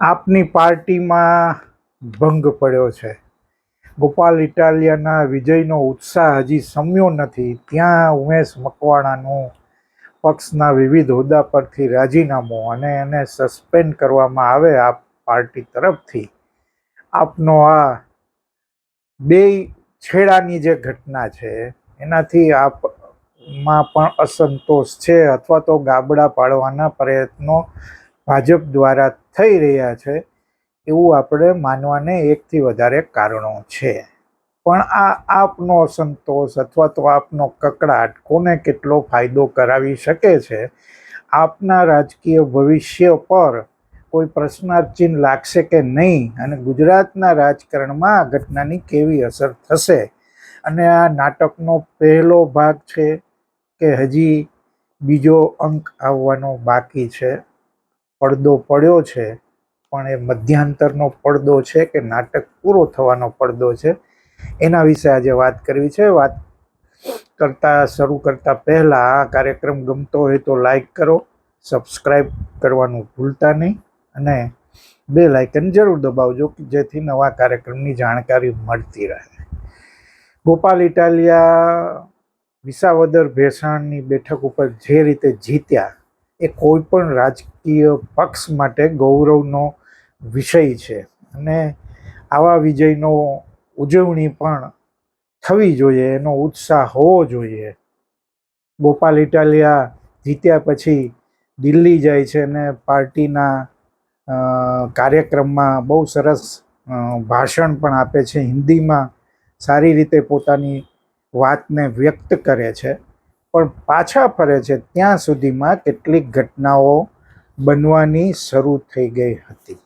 આપની પાર્ટીમાં ભંગ પડ્યો છે. ગોપાલ ઇટાલિયાના વિજયનો ઉત્સાહ હજી સમ્યો નથી. ત્યાં ઉમેશ મકવાણાનું પક્ષના વિવિધ હોદ્દા પરથી રાજીનામું અને એને સસ્પેન્ડ કરવામાં આવે આ પાર્ટી તરફથી. આપનો આ બે છેડાની જે ઘટના છે, એનાથી આપમાં પણ અસંતોષ છે અથવા તો ગાબડા પાડવાના પ્રયત્નો ભાજપ દ્વારા થઈ રહ્યા છે, એવું આપણે માનવાને એકથી વધારે કારણો છે. પણ આ આપનો અસંતોષ અથવા તો આપનો કકડાટ કોને કેટલો ફાયદો કરાવી શકે છે? આપના રાજકીય ભવિષ્ય પર કોઈ પ્રશ્નાર્થ ચિહ્ન લાગશે કે નહીં? અને ગુજરાતના રાજકારણમાં આ ઘટનાની કેવી અસર થશે? અને આ નાટકનો પહેલો ભાગ છે કે હજી બીજો અંક આવવાનો બાકી છે? પડદો પડ્યો છે, પણ એ મધ્યાંતરનો પડદો છે કે નાટક પૂરો થવાનો પડદો છે, એના વિશે આજે વાત કરવી છે. વાત કરતા, શરૂ કરતા પહેલાં આ કાર્યક્રમ ગમતો હોય તો લાઈક કરો, સબસ્ક્રાઈબ કરવાનું ભૂલતા નહીં, અને બે લાઇકન જરૂર દબાવજો જેથી નવા કાર્યક્રમની જાણકારી મળતી રહે. ગોપાલ ઇટાલિયા વિસાવદર ભેસાણની બેઠક ઉપર જે રીતે જીત્યા એ કોઈ પણ રાજકીય પક્ષ માટે ગૌરવનો વિષય છે. અને આવા વિજયનો ઉજવણી પણ થવી જોઈએ, એનો ઉત્સાહ હોવો જોઈએ. ગોપાલ ઇટાલિયા જીત્યા પછી દિલ્હી જાય છે અને પાર્ટીના કાર્યક્રમમાં બહુ સરસ ભાષણ પણ આપે છે. હિન્દીમાં સારી રીતે પોતાની વાતને વ્યક્ત કરે છે. પણ પાછા ફરે છે ત્યાં સુધીમાં કેટલીક ઘટનાઓ બનવાની શરૂ થઈ ગઈ હતી.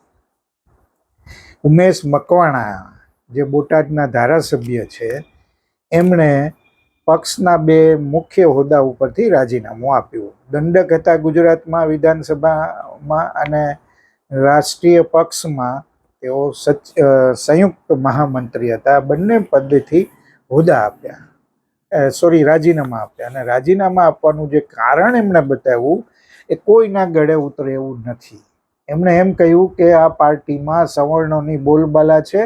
ઉમેશ મકવાણા, જે બોટાદના ધારાસભ્ય છે, એમણે પક્ષના બે મુખ્ય હોદ્દા ઉપરથી રાજીનામું આપ્યું. દંડક હતા ગુજરાતમાં વિધાનસભામાં અને રાષ્ટ્રીય પક્ષમાં તેઓ સંયુક્ત મહામંત્રી હતા. બંને પદેથી હોદ્દા આપ્યા. સોરી રાજીનામા આપ્યા. અને રાજીનામા આપવાનું જે કારણ એમણે બતાવ્યું, એ કોઈના ગળે ઉતરે એવું નથી. એમણે એમ કહ્યું કે આ પાર્ટીમાં સવર્ણોની બોલબાલા છે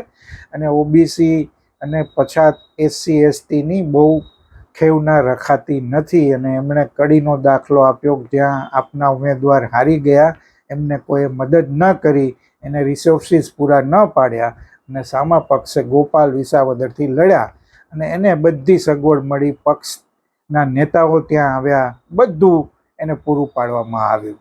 અને ઓબીસી અને પછાત એસસી, એસટીની બહુ ખેવના રખાતી નથી અને એમણે કડીનો દાખલો આપ્યો જ્યાં આપના ઉમેદવાર હારી ગયા. એમને કોઈએ મદદ ન કરી, એને રિસોર્સિસ પૂરા ન પાડ્યા અને સામા પક્ષે ગોપાલ વિસાવદરથી લડ્યા. અને એને બધી સગવડ મળી પક્ષના નેતાઓ ત્યાં આવ્યા. બધું એને પૂરું પાડવામાં આવ્યું.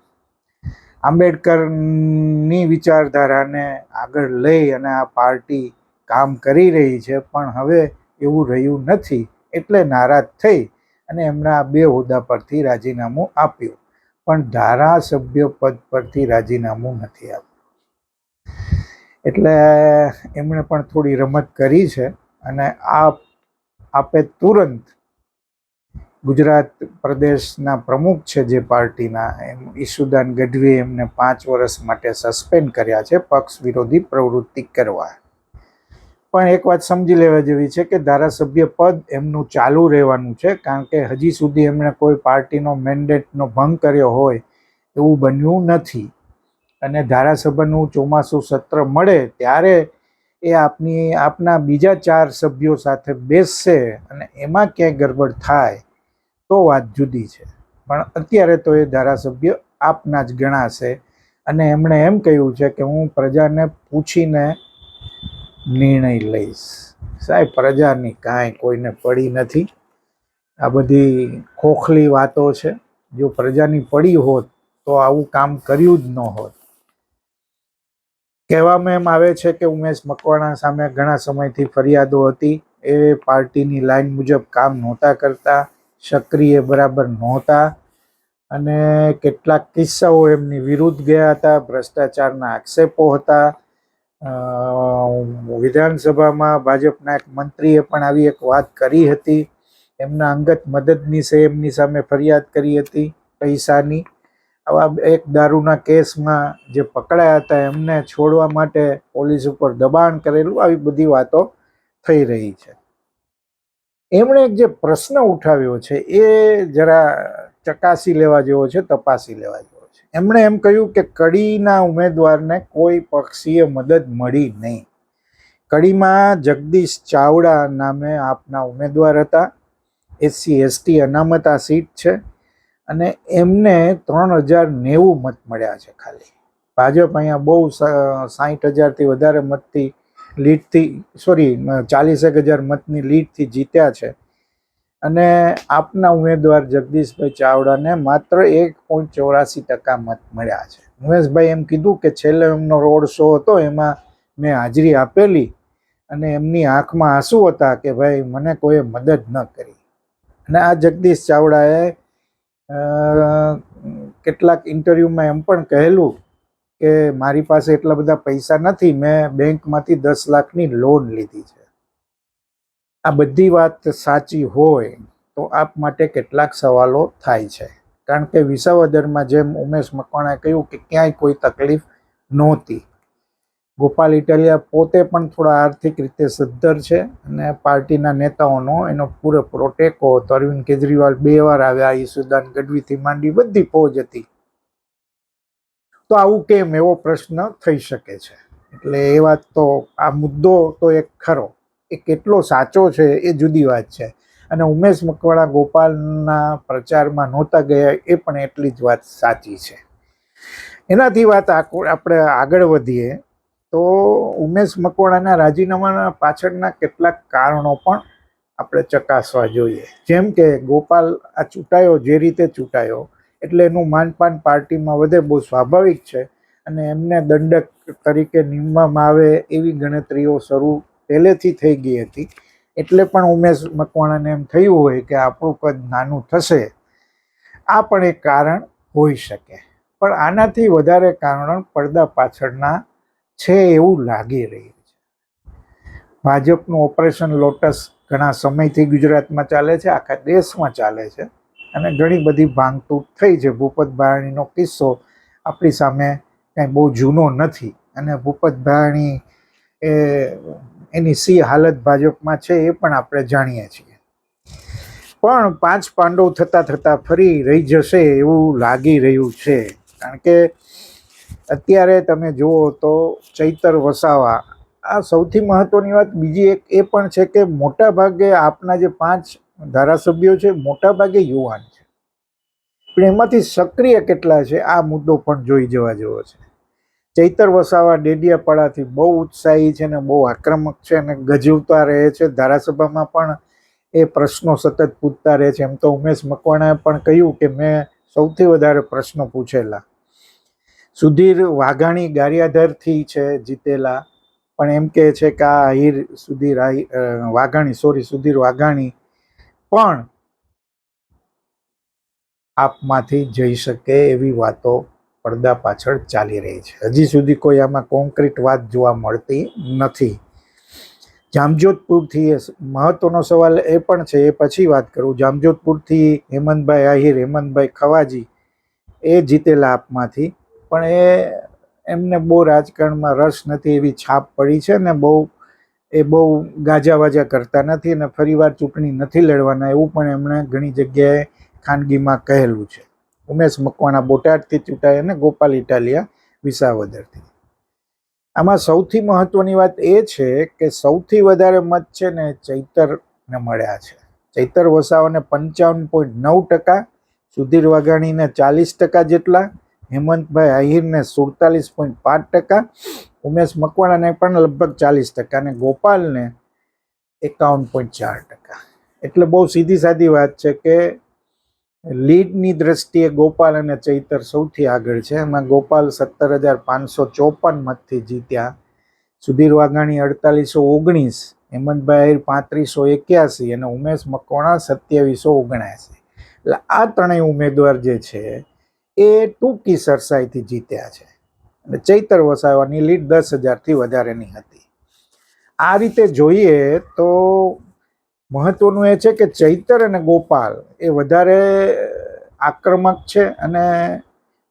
આંબેડકરની વિચારધારાને આગળ લઈ અને આ પાર્ટી કામ કરી રહી છે, પણ હવે એવું રહ્યું નથી. એટલે નારાજ થઈ અને એમણે આ બે હોદ્દા પરથી રાજીનામું આપ્યું. પણ ધારાસભ્ય પદ પરથી રાજીનામું નથી આપ્યું. એટલે એમણે પણ થોડી રમત કરી છે અને આ આપે તુરંત ગુજરાત પ્રદેશના પ્રમુખ છે જે પાર્ટીના, એમ ઈશુદાન ગઢવીએ એમને પાંચ વર્ષ માટે સસ્પેન્ડ કર્યા છે પક્ષ વિરોધી પ્રવૃત્તિ કરવા. પણ એક વાત સમજી લેવા જેવી છે કે ધારાસભ્ય પદ એમનું ચાલુ રહેવાનું છે, કારણ કે હજી સુધી એમણે કોઈ પાર્ટીનો મેન્ડેટનો ભંગ કર્યો હોય એવું બન્યું નથી. અને ધારાસભાનું ચોમાસું સત્ર મળે ત્યારે એ આપની, આપના બીજા ચાર સભ્યો સાથે બેસશે અને એમાં ક્યાંય ગડબડ થાય તો વાત જુદી છે. પણ અત્યારે તો એ ધારાસભ્ય આપના જ ગણાશે અને એમણે એમ કહ્યું છે કે હું પ્રજાને પૂછીને નિર્ણય લઈશ. સાહેબ, પ્રજાની કાંઈ કોઈને પડી નથી. આ બધી ખોખલી વાતો છે. જો પ્રજાની પડી હોત તો આવું કામ કર્યું જ ન હોત. કહેવામાં એમ આવે છે કે ઉમેશ મકવાણા સામે ઘણા સમયથી ફરિયાદો હતી. એ પાર્ટીની લાઈન મુજબ કામ નહોતા કરતા, સક્રિય બરાબર નહોતા અને કેટલાક કિસ્સાઓ એમની વિરુદ્ધ ગયા હતા, ભ્રષ્ટાચારના આક્ષેપો હતા. વિધાનસભામાં ભાજપના એક મંત્રીએ પણ આવી એક વાત કરી હતી. એમના અંગત મદદનીશે એમની સામે ફરિયાદ કરી હતી પૈસાની. આવા એક દારૂના કેસમાં જે પકડાયા હતા, એમને છોડવા માટે પોલીસ ઉપર દબાણ કરેલું, આવી બધી વાતો થઈ રહી છે. એમણે એક જે પ્રશ્ન ઉઠાવ્યો છે, એ જરા ચકાસી લેવા જેવો છે, તપાસી લેવા જેવો છે. એમણે એમ કહ્યું કે કડીના ઉમેદવારને કોઈ પક્ષીય મદદ મળી નહીં. કડીમાં જગદીશ ચાવડા નામે આપના ઉમેદવાર હતા. એસસી, એસટી અનામત આ સીટ છે. અને એમને ત્રણ હજાર નેવું મત મળ્યા છે ખાલી. ભાજપ અહીંયા બહુ સાહીઠ હજારથી વધારે મતથી લીડથી, સોરી, ચાલીસેક હજાર મતની લીડથી જીત્યા છે. અને આપના ઉમેદવાર જગદીશભાઈ ચાવડાને માત્ર એક પોઈન્ટ ચોરાસી ટકા મત મળ્યા છે. ઉમેશભાઈ એમ કીધું કે છેલ્લે એમનો રોડ શો હતો, એમાં મેં હાજરી આપેલી અને એમની આંખમાં આંસુ હતા કે ભાઈ, મને કોઈએ મદદ ન કરી. અને આ જગદીશ ચાવડાએ કેટલાક ઇન્ટરવ્યૂમાં એમ પણ કહેલું કે મારી પાસે એટલા બધા પૈસા નથી, મેં બેંકમાંથી દસ લાખની લોન લીધી છે. આ બધી વાત સાચી હોય તો આપ માટે કેટલાક સવાલો થાય છે. કારણ કે વિસાવદરમાં જેમ ઉમેશ મકવાણાએ કહ્યું કે ક્યાંય કોઈ તકલીફ નહોતી. ગોપાલ ઇટાલિયા પોતે પણ થોડા આર્થિક રીતે સદ્ધર છે અને પાર્ટીના નેતાઓનો એનો પૂરેપૂરો ટેકો હતો. અરવિંદ કેજરીવાલ બે વાર આવ્યા ઈસુદાન ગઢવીથી માંડી બધી ફોજ હતી. તો આવું કેમ? એવો પ્રશ્ન થઈ શકે છે. એટલે એ વાત તો, આ મુદ્દો તો એક ખરો. એ કેટલો સાચો છે એ જુદી વાત છે. અને ઉમેશ મકવાણા ગોપાલના પ્રચારમાં નહોતા ગયા એ પણ એટલી જ વાત સાચી છે. એનાથી વાત આપણે આગળ વધીએ. તો ઉમેશ મકવાણાના રાજીનામાના પાછળના કેટલાક કારણો પણ આપણે ચકાસવા જોઈએ. જેમ કે ગોપાલ આ ચૂંટાયો, જે રીતે ચૂંટાયો, એટલે એનું માનપાન પાર્ટીમાં વધે, બહુ સ્વાભાવિક છે. અને એમને દંડક તરીકે નીમવામાં આવે એવી ગણતરીઓ શરૂ પહેલેથી થઈ ગઈ હતી. એટલે પણ ઉમેશ મકવાણાને એમ થયું હોય કે આપણું કદ નાનું થશે. આ પણ એક કારણ હોઈ શકે. પણ આનાથી વધારે કારણ પડદા પાછળના છે એવું લાગી રહ્યું છે. ભાજપનું ઓપરેશન લોટસ ઘણા સમયથી ગુજરાતમાં ચાલે છે, આખા દેશમાં ચાલે છે અને ઘણી બધી ભાંગતૂટ થઈ છે. ભૂપત ભાયાણીનો કિસ્સો આપણી સામે કાંઈ બહુ જૂનો નથી અને ભૂપત ભાયાણી એ એની સી હાલત ભાજપમાં છે એ પણ આપણે જાણીએ છીએ. પણ પાંચ પાંડવ થતાં થતાં ફરી રહી જશે એવું લાગી રહ્યું છે. કારણ કે અત્યારે તમે જુઓ તો ચૈતર વસાવા, આ સૌથી મહત્વની વાત. બીજી એક એ પણ છે કે મોટા ભાગે આપના જે પાંચ ધારાસભ્યો છે મોટા ભાગે યુવાન છે. પણ એમાંથી સક્રિય કેટલા છે, આ મુદ્દો પણ જોઈ જવા જેવો છે. ચૈતર વસાવા ડેડિયાપાડાથી બહુ ઉત્સાહી છે ને બહુ આક્રમક છે અને ગજવતા રહે છે. ધારાસભામાં પણ એ પ્રશ્નો સતત પૂછતા રહે છે. એમ તો ઉમેશ મકવાણાએ પણ કહ્યું કે મેં સૌથી વધારે પ્રશ્નો પૂછેલા. સુધીર વાઘાણી ગારિયાધરથી છે જીતેલા. પણ એમ કહે છે કે આ હીર સુધીર વાઘાણી સોરી સુધીર વાઘાણી પણ આપમાંથી જઈ શકે એવી વાતો પડદા પાછળ ચાલી રહી છે. હજી સુધી કોઈ આમાં કોન્ક્રીટ વાત જોવા મળતી નથી. જામજોધપુરથી મહત્વનો સવાલ એ પણ છે, એ પછી વાત કરું. જામજોધપુરથી હેમંતભાઈ આહિર, હેમંતભાઈ ખવાજી એ જીતેલા આપમાંથી પણ એ એમને બહુ રાજકારણમાં રસ નથી, એવી છાપ પડી છે ને બહુ, એ બહુ ગાજા વાજા કરતા નથી અને ફરીવાર ચૂંટણી નથી લડવાના એવું પણ એમણે ઘણી જગ્યાએ ખાનગીમાં કહેલું છે. ઉમેશ મકવાણા બોટાદથી ચૂંટાય અને ગોપાલ ઇટાલિયા વિસાવદરથી. આમાં સૌથી મહત્વની વાત એ છે કે સૌથી વધારે મત છે ને ચૈતરને મળ્યા છે. ચૈતર વસાવાને પંચાવન પોઈન્ટ નવ ટકા, સુધીર વાઘાણીને ચાલીસ ટકા જેટલા હેમંતભાઈ આહિરને સુડતાલીસ પોઈન્ટ પાંચ ટકા, ઉમેશ મકવાણાને પણ લગભગ ચાલીસ ટકા અને ગોપાલને એકાવન પોઈન્ટ ચાર ટકા. એટલે બહુ સીધી સાદી વાત છે કે લીડની દ્રષ્ટિએ ગોપાલ અને ચૈતર સૌથી આગળ છે. એમાં ગોપાલ સત્તર હજાર પાંચસો ચોપન મતથી જીત્યા. સુધીર વાઘાણી અડતાલીસો ઓગણીસ, હેમંતભાઈ આહિર પાંત્રીસો એક્યાસી અને ઉમેશ મકવાણા સત્યાવીસો ઓગણએંસી એટલે આ ત્રણેય ઉમેદવાર જે છે એ ટૂંકી સરસાઈથી જીત્યા છે. અને ચૈતર વસાવાની લીડ દસ હજારથી વધારેની હતી. આ રીતે જોઈએ તો મહત્વનું એ છે કે ચૈતર અને ગોપાલ એ વધારે આક્રમક છે અને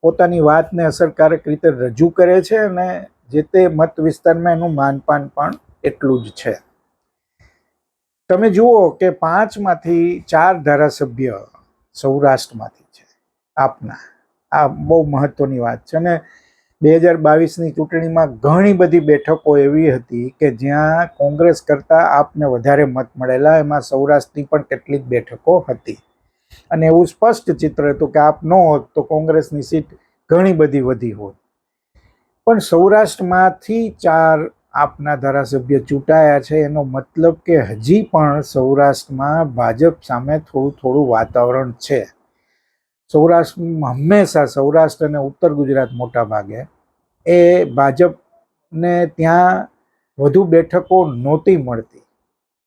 પોતાની વાતને અસરકારક રીતે રજૂ કરે છે અને જે તે મત વિસ્તારમાં એનું માનપાન પણ એટલું જ છે. તમે જુઓ કે પાંચમાંથી ચાર ધારાસભ્ય સૌરાષ્ટ્રમાંથી છે. આપના. આ બહુ મહત્વની વાત છે. અને બે હજાર બાવીસની ચૂંટણીમાં ઘણી બધી બેઠકો એવી હતી કે જ્યાં કોંગ્રેસ કરતાં આપને વધારે મત મળેલા. એમાં સૌરાષ્ટ્રની પણ કેટલીક બેઠકો હતી. અને એવું સ્પષ્ટ ચિત્ર હતું કે આપ ન હોત તો કોંગ્રેસની સીટ ઘણી બધી વધી હોત. પણ સૌરાષ્ટ્રમાંથી ચાર આપના ધારાસભ્ય ચૂંટાયા છે. એનો મતલબ કે હજી પણ સૌરાષ્ટ્રમાં ભાજપ સામે થોડું થોડું વાતાવરણ છે. સૌરાષ્ટ્રમાં હંમેશા સૌરાષ્ટ્ર અને ઉત્તર ગુજરાત મોટા ભાગે એ ભાજપને ત્યાં વધુ બેઠકો નહોતી મળતી.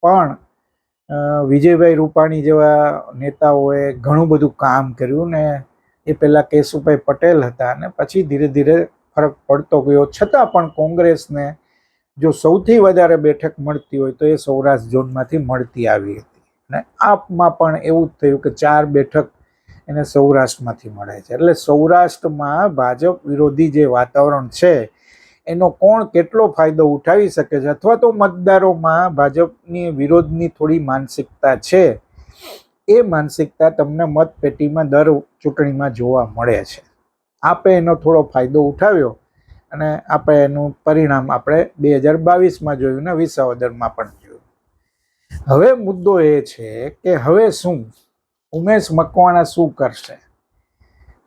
પણ વિજયભાઈ રૂપાણી જેવા નેતાઓએ ઘણું બધું કામ કર્યું ને એ પહેલાં કેશુભાઈ પટેલ હતા અને પછી ધીરે ધીરે ફરક પડતો ગયો. છતાં પણ કોંગ્રેસને જો સૌથી વધારે બેઠક મળતી હોય તો એ સૌરાષ્ટ્ર ઝોનમાંથી મળતી આવી હતી. અને આપમાં પણ એવું જ થયું કે ચાર બેઠક એને સૌરાષ્ટ્રમાંથી મળે છે. એટલે સૌરાષ્ટ્રમાં ભાજપ વિરોધી જે વાતાવરણ છે, એનો કોણ કેટલો ફાયદો ઉઠાવી શકે છે? અથવા તો મતદારોમાં ભાજપની વિરોધની થોડી માનસિકતા છે? એ માનસિકતા તમને મતપેટીમાં દર ચૂંટણીમાં જોવા મળે છે. આપે એનો થોડો ફાયદો ઉઠાવ્યો અને આપણે એનું પરિણામ આપણે બે હજાર બાવીસમાં જોયું ને વિસાવદરમાં પણ જોયું. હવે મુદ્દો એ છે કે હવે શું? ઉમેશ મકવાણા શું કરશે?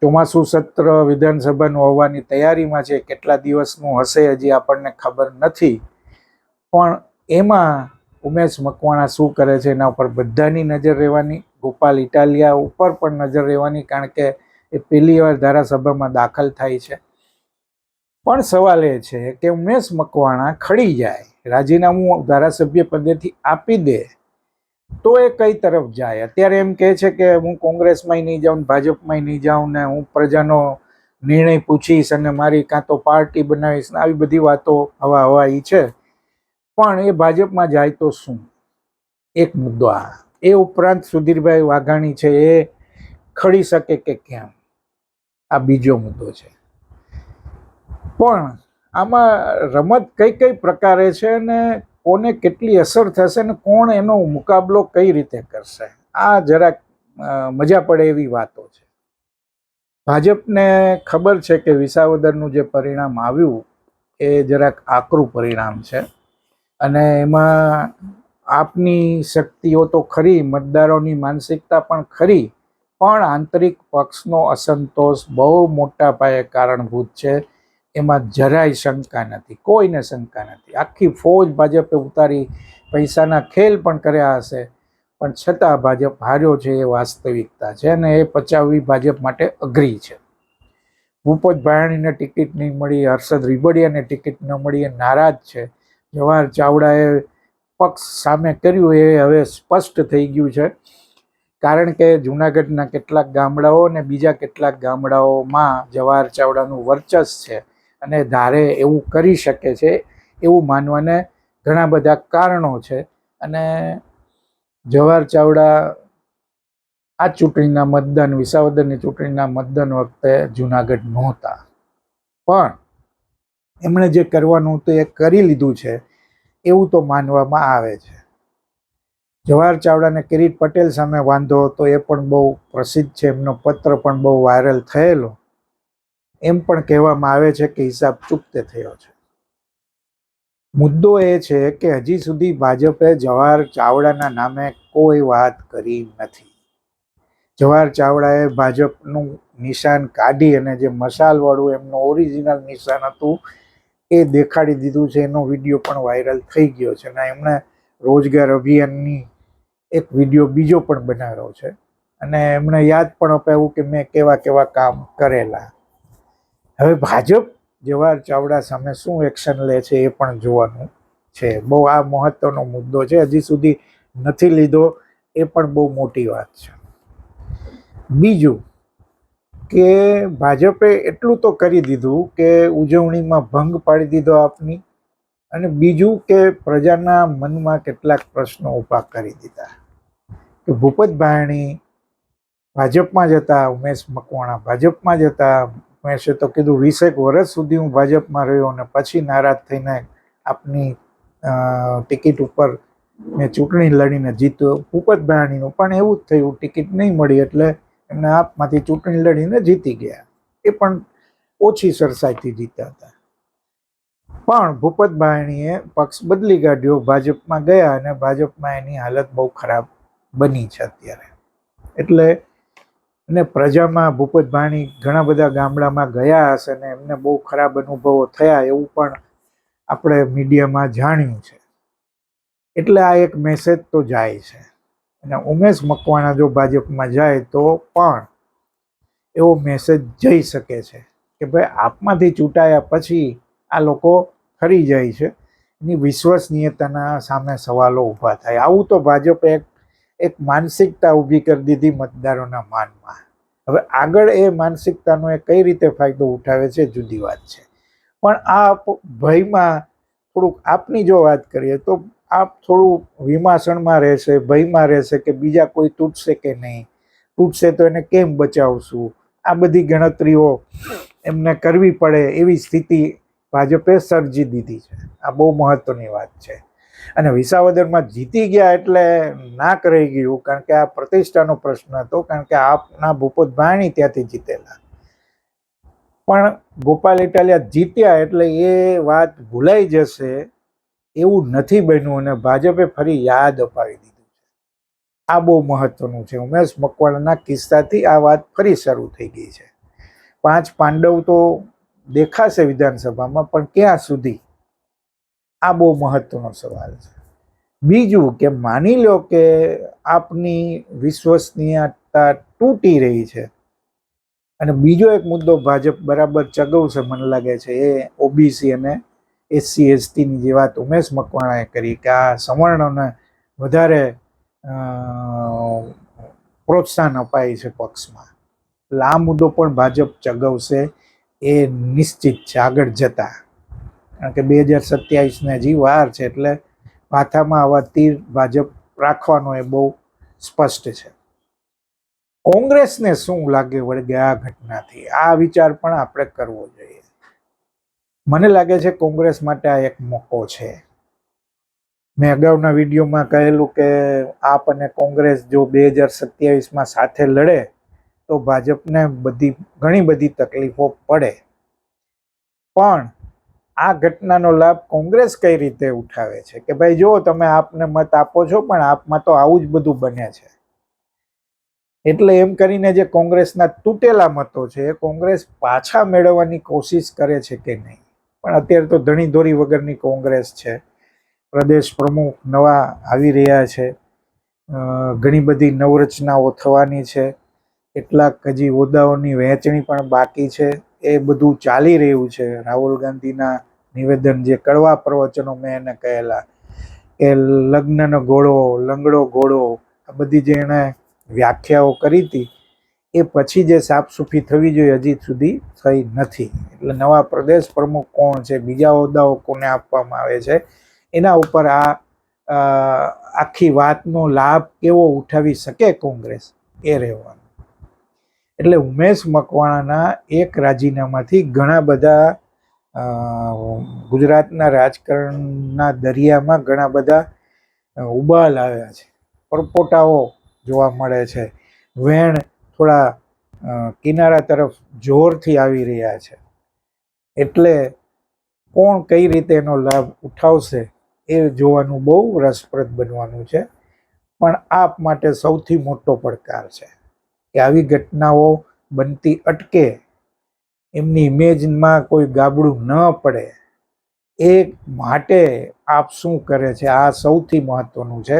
ચોમાસું સત્ર વિધાનસભાનું હોવાની તૈયારીમાં છે, કેટલા દિવસનું હશે હજી આપણને ખબર નથી. પણ એમાં ઉમેશ મકવાણા શું કરે છે, એના ઉપર બધાની નજર રહેવાની, ગોપાલ ઇટાલિયા ઉપર પણ નજર રહેવાની, કારણ કે એ પહેલી વાર ધારાસભામાં દાખલ થાય છે. પણ સવાલ એ છે કે ઉમેશ મકવાણા ખડી જાય, રાજીનામું ધારાસભ્ય પદેથી આપી દે તો એ કઈ તરફ જાય? અત્યારે એમ કહે છે કે હું કોંગ્રેસમાંય નહીં જાઉં ભાજપમાંય નહીં જાઉં ને હું પ્રજાનો નિર્ણય પૂછીશ અને મારી કાં તો પાર્ટી બનાવીશ ને આવી બધી વાતો હવા હવાઈ છે. પણ એ ભાજપમાં જાય તો શું? એક મુદ્દો આ. એ ઉપરાંત સુધીરભાઈ વાઘાણી છે એ ખડી શકે કે કેમ? આ બીજો મુદ્દો છે. પણ આમાં રમત કઈ કઈ પ્રકારે છે અને કોને કેટલી અસર થશે અને કોણ એનો મુકાબલો કઈ રીતે કરશે? આ જરાક મજા પડે એવી વાતો છે. ભાજપને ખબર છે કે વિસાવદરનું જે પરિણામ આવ્યું, એ જરાક આકરું પરિણામ છે. અને એમાં આપની શક્તિઓ તો ખરી, મતદારોની માનસિકતા પણ ખરી, પણ આંતરિક પક્ષનો અસંતોષ બહુ મોટા પાયે કારણભૂત છે. એમાં જરાય શંકા નથી, કોઈને શંકા નથી. આખી ફોજ ભાજપે ઉતારી પૈસાના ખેલ પણ કર્યા હશે, પણ છતાં ભાજપ હાર્યો છે એ વાસ્તવિકતા છે અને એ પચાવવી ભાજપ માટે અઘરી છે. ભૂપત ભાયાણીને ટિકિટ નહીં મળી, હર્ષદ રીબડિયાને ટિકિટ ન મળી એ નારાજ છે. જવાહર ચાવડાએ પક્ષ સામે કર્યું એ હવે સ્પષ્ટ થઈ ગયું છે. કારણ કે જૂનાગઢના કેટલાક ગામડાઓ અને બીજા કેટલાક ગામડાઓમાં જવાહર ચાવડાનું વર્ચસ્વ છે. અને ધારે એવું કરી શકે છે, એવું માનવાને ઘણા બધા કારણો છે. અને જવાહર ચાવડા આ ચૂંટણીના મતદાન, વિસાવદરની ચૂંટણીના મતદાન વખતે જૂનાગઢ નહોતા. પણ એમણે જે કરવાનું હતું એ કરી લીધું છે, એવું તો માનવામાં આવે છે. જવાહર ચાવડાને કિરીટ પટેલ સામે વાંધો હતો, એ પણ બહુ પ્રસિદ્ધ છે, એમનો પત્ર પણ બહુ વાયરલ થયેલો. એમ પણ કહેવામાં આવે છે કે હિસાબ ચૂકતે થયો છે. મુદ્દો એ છે કે હજી સુધી ભાજપે જવાહર ચાવડાના નામે કોઈ વાત કરી નથી. જવાહર ચાવડાએ ભાજપનું નિશાન કાઢી અને જે મશાલવાળું એમનું ઓરિજિનલ નિશાન હતું એ દેખાડી દીધું છે. એનો વીડિયો પણ વાયરલ થઈ ગયો છે અને એમણે રોજગાર અભિયાનની એક વીડિયો બીજો પણ બનાવ્યો છે. અને એમણે યાદ પણ અપાવ્યું કે મેં કેવા કેવા કામ કરેલા. હવે ભાજપ જવાહર ચાવડા સામે શું એક્શન લે છે એ પણ જોવાનું છે. બહુ આ મહત્વનો મુદ્દો છે. હજી સુધી નથી લીધો. એ પણ બહુ મોટી વાત છે. બીજું કે ભાજપે એટલું તો કરી દીધું કે ઉજવણીમાં ભંગ પાડી દીધો આપની અને બીજું કે પ્રજાના મનમાં કેટલાક પ્રશ્નો ઊભા કરી દીધા. કે ભૂપત ભાયણી ભાજપમાં જતા ઉમેશ મકવાણા ભાજપમાં જ હતા છે તો કીધું વીસેક વર્ષ સુધી હું ભાજપમાં રહ્યો અને પછી નારાજ થઈને આપની ટિકિટ ઉપર મેં ચૂંટણી લડીને જીત્યો. ભૂપત ભાયણીનું પણ એવું જ થયું, ટિકિટ નહીં મળી એટલે એમને આપમાંથી ચૂંટણી લડીને જીતી ગયા. એ પણ ઓછી સરસાઈથી જીત્યા હતા. પણ ભૂપત ભાયણીએ પક્ષ બદલી કાઢ્યો, ભાજપમાં ગયા અને ભાજપમાં એની હાલત બહુ ખરાબ બની છે અત્યારે. એટલે અને પ્રજામાં ભૂપત ભાણી ઘણા બધા ગામડામાં ગયા હશે ને એમને બહુ ખરાબ અનુભવો થયા એવું પણ આપણે મીડિયામાં જાણ્યું છે. એટલે આ એક મેસેજ તો જાય છે. અને ઉમેશ મકવાણા જો ભાજપમાં જાય તો પણ એવો મેસેજ જઈ શકે છે કે ભાઈ આપમાંથી ચૂંટાયા પછી આ લોકો ફરી જાય છે. એની વિશ્વસનીયતાના સામે સવાલો ઊભા થાય. આવું તો ભાજપે એક એક માનસિકતા ઊભી કરી દીધી મતદારોના માનમાં. હવે આગળ એ માનસિકતાનો એ કઈ રીતે ફાયદો ઉઠાવે છે જુદી વાત છે. પણ આ ભયમાં થોડુંક આપની જો વાત કરીએ તો આપ થોડું વિમાસણમાં રહેશે, ભયમાં રહેશે કે બીજા કોઈ તૂટશે કે નહીં? તૂટશે તો એને કેમ બચાવશું? આ બધી ગણતરીઓ એમને કરવી પડે એવી સ્થિતિ ભાજપે સર્જી દીધી છે. આ બહુ મહત્વની વાત છે. અને વિસાવદરમાં જીતી ગયા એટલે નાક રહી ગયું, કારણ કે આ પ્રતિષ્ઠાનો પ્રશ્ન હતો, કારણ કે આપના ભૂપત ભાણી ત્યાંથી જીતેલા. પણ ગોપાલ ઇટાલિયા જીત્યા એટલે એ વાત ભૂલાઈ જશે એવું નથી બન્યું અને ભાજપે ફરી યાદ અપાવી દીધું છે. આ બહુ મહત્વનું છે. ઉમેશ મકવાણાના કિસ્સાથી આ વાત ફરી શરૂ થઈ ગઈ છે. પાંચ પાંડવ તો દેખાશે વિધાનસભામાં, પણ ક્યાં સુધી? આ બહુ મહત્વનો સવાલ છે. બીજું કે માની લો કે આપની વિશ્વસનીયતા તૂટી રહી છે અને બીજો એક મુદ્દો ભાજપ બરાબર ચગવશે મને લાગે છે એ ઓબીસી અને એસસી એસટીની જે વાત ઉમેશ મકવાણાએ કરી કે આ સવર્ણોને વધારે પ્રોત્સાહન અપાય છે પક્ષમાં. એટલે આ મુદ્દો પણ ભાજપ ચગવશે એ નિશ્ચિત છે. આગળ જતા કારણ કે બે હજાર સત્યાવીસને હજી વાર છે એટલે માથામાં આવા તીર ભાજપ રાખવાનો એ બહુ સ્પષ્ટ છે. કોંગ્રેસને શું લાગે વળગે આ ઘટનાથી? આ વિચાર પણ આપણે કરવો જોઈએ. મને લાગે છે કોંગ્રેસ માટે આ એક મોકો છે. મેં અગાઉના વિડીયોમાં કહેલું કે આપ અને કોંગ્રેસ જો બે હજાર સત્યાવીસમાં સાથે લડે, તો ભાજપને બધી ઘણી બધી તકલીફો પડે. પણ આ ઘટનાનો લાભ કોંગ્રેસ કઈ રીતે ઉઠાવે છે? કે ભાઈ જો તમે આપને મત આપો છો, પણ આપમાં તો આવું જ બધું બને છે. એટલે એમ કરીને જે કોંગ્રેસના તૂટેલા મતો છે એ કોંગ્રેસ પાછા મેળવવાની કોશિશ કરે છે કે નહીં? પણ અત્યારે તો ધણી ધોરી વગરની કોંગ્રેસ છે. પ્રદેશ પ્રમુખ નવા આવી રહ્યા છે. ઘણી બધી નવરચનાઓ થવાની છે. કેટલાક હજી હોદ્દાઓની વહેંચણી પણ બાકી છે. એ બધું ચાલી રહ્યું છે. રાહુલ ગાંધીના નિવેદન જે કડવા પ્રવચનો મેં એને કહેલા. કે લગ્નનો ઘોડો, લંગડો ઘોડો, આ બધી જે એણે વ્યાખ્યાઓ કરી હતી, એ પછી જે સાફસૂફી થવી જોઈએ હજી સુધી થઈ નથી. એટલે નવા પ્રદેશ પ્રમુખ કોણ છે, બીજા હોદ્દાઓ કોને આપવામાં આવે છે, એના ઉપર આ આખી વાતનો લાભ કેવો ઉઠાવી શકે કોંગ્રેસ? એ રહેવાનું. એટલે ઉમેશ મકવાણાના એક રાજીનામાથી ઘણા બધા ગુજરાતના રાજકારણના દરિયામાં ઘણા બધા ઉબાલ આવ્યા છે. પરપોટાઓ જોવા મળે છે. વેણ થોડા કિનારા તરફ જોરથી આવી રહ્યા છે. એટલે કોણ કઈ રીતે એનો લાભ ઉઠાવશે એ જોવાનું બહુ રસપ્રદ બનવાનું છે. પણ આપ માટે સૌથી મોટો પડકાર છે. કે આવી ઘટનાઓ બનતી અટકે, એમની ઇમેજમાં કોઈ ગાબડું ન પડે. એ માટે આપ શું કરે છે? આ સૌથી મહત્વનું છે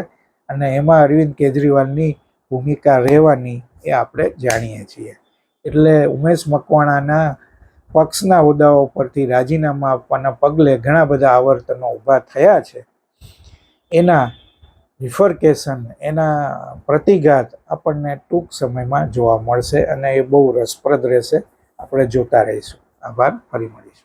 અને એમાં અરવિંદ કેજરીવાલની ભૂમિકા રહેવાની એ આપણે જાણીએ છીએ. એટલે ઉમેશ મકવાણાના પક્ષના હોદ્દાઓ પરથી રાજીનામા આપવાના પગલે ઘણા બધા આવર્તનો ઊભા થયા છે. એના રિફરકેશન એના પ્રતિઘાત આપણને ટૂંક સમયમાં જોવા મળશે અને એ બહુ રસપ્રદ રહેશે. આપણે જોતા રહીશું. આભાર. ફરી મળીશું.